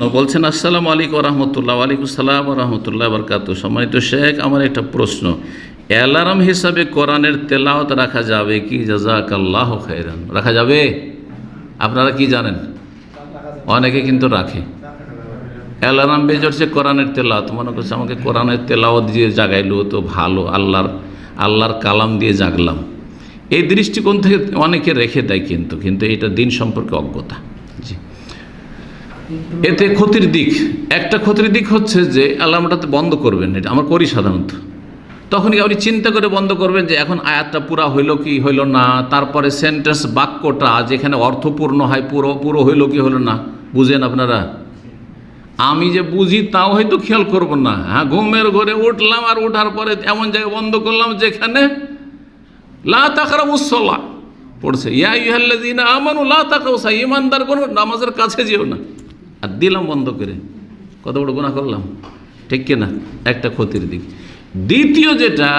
বলছেন, আসসালামু আলাইকুম রহমতুল্লাহ ওয়ালাইকুম সালাম রহমতুল্লাহ বরকাত। সম্মানিত শেখ, আমার একটা প্রশ্ন। অ্যালার্ম হিসাবে কোরআনের তেলাওত রাখা যাবে কি? জাজাক আল্লাহ খাইরান রাখা যাবে? আপনারা কি জানেন? অনেকে কিন্তু রাখে। অ্যালার্ম বেজে হচ্ছে কোরআনের তেলাওত মনে করছে আমাকে কোরআনের তেলাওত দিয়ে জাগাইলো তো ভালো, আল্লাহর আল্লাহর কালাম দিয়ে জাগলাম। এই দৃষ্টিকোণ থেকে অনেকে রেখে দেয় কিন্তু কিন্তু এটা দিন সম্পর্কে অজ্ঞতা। জি। এতে ক্ষতির দিক, একটা ক্ষতির দিক হচ্ছে যে অ্যালার্মটাতে বন্ধ করবেন, এটা আমার করি সাধারণত। তখনই আপনি চিন্তা করে বন্ধ করবেন যে এখন আয়াতটা পুরা হইল কি হইল না, তারপরে সেন্টেন্স বাক্যটা যেখানে অর্থপূর্ণ হয় পুরো পুরো হইল কি হলো না, বুঝেন আপনারা? আমি যে বুঝি তাও হয়তো খেয়াল করব না। হ্যাঁ ঘুমের ঘরে উঠলাম আর ওঠার পরে এমন জায়গায় বন্ধ করলাম যেখানে লা তাকরা পড়ছে, ইয়া ইহাল্লাযিনা আমানু লা তাকাউসা ইমানদার কোন নামাজের কাছে যেও না। আর দিলাম বন্ধ করে। কত বড় গুনাহ করলাম? ঠিক কিনা একটা ক্ষতির দিক। দ্বিতীয় যেটা,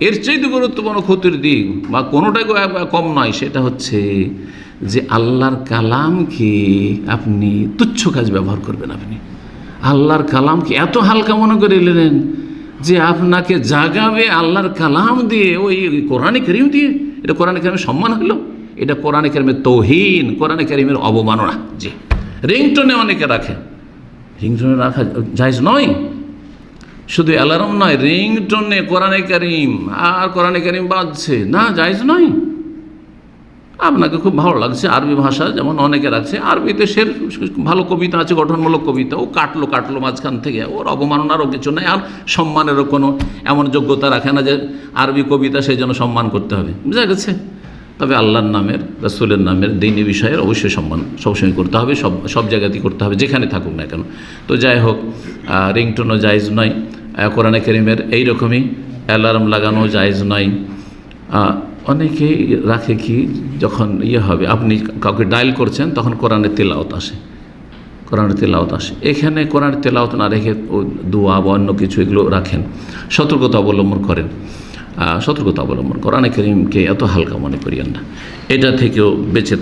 এর চাইতে গুরুত্বপূর্ণ ক্ষতির দিক, বা কোনোটাই কম নয়, সেটা হচ্ছে যে আল্লাহর কালামকে আপনি তুচ্ছ কাজ ব্যবহার করবেন আপনি। আল্লাহর কালামকে এত হালকা মনে করে নিলেন যে আপনাকে জাগাবে আল্লাহর কালাম দিয়ে, ওই কোরআনে করিম দিয়ে। এটা কোরআনে করিমের সম্মান হলো, এটা কোরআনে করিমের তৌহিন, কোরআনে করিমের অবমাননা। জি। রিংটোনে অনেকে রাখে। রিংটোনে রাখা জায়জ নয়। শুধু অ্যালার্ম নয়, রিংটোনে কোরআনে করিম, আর কোরআনে করিম বাজছে না, জায়জ নয়। আপনাকে খুব ভালো লাগছে, আরবি ভাষা যেমন অনেকে রাখছে, আরবিতে সে ভালো কবিতা আছে, গঠনমূলক কবিতা, ও কাটলো কাটলো মাঝখান থেকে, ওর অবমাননারও কিছু নেই, আর সম্মানেরও কোনো এমন যোগ্যতা রাখে না যে আরবি কবিতা সেই জন্য সম্মান করতে হবে। বুঝা গেছে? তবে আল্লাহর নামের, রসুলের নামের দিনী বিষয়ের অবশ্যই সম্মান সবসময় করতে হবে, সব সব জায়গাতেই করতে হবে, যেখানে থাকুক না কেন। তো যাই হোক রিংটোনও জায়জ নয় কোরআনে করিমের এইরকমই অ্যালার্ম লাগানো জায়জ নয়। অনেকেই রাখে কি, যখন ইয়ে হবে, আপনি কাউকে ডায়াল করছেন, তখন কোরআনের তেলাওত আসে। কোরআনের তেলাওত আসে। এখানে কোরআনের তেলাওত না রেখে দোয়া বা অন্য কিছু এগুলো রাখেন। সতর্কতা অবলম্বন করেন। সতর্কতা অবলম্বন করা। অনেকে এত হালকা মনে করিয়েন না। এটা থেকেও বেঁচে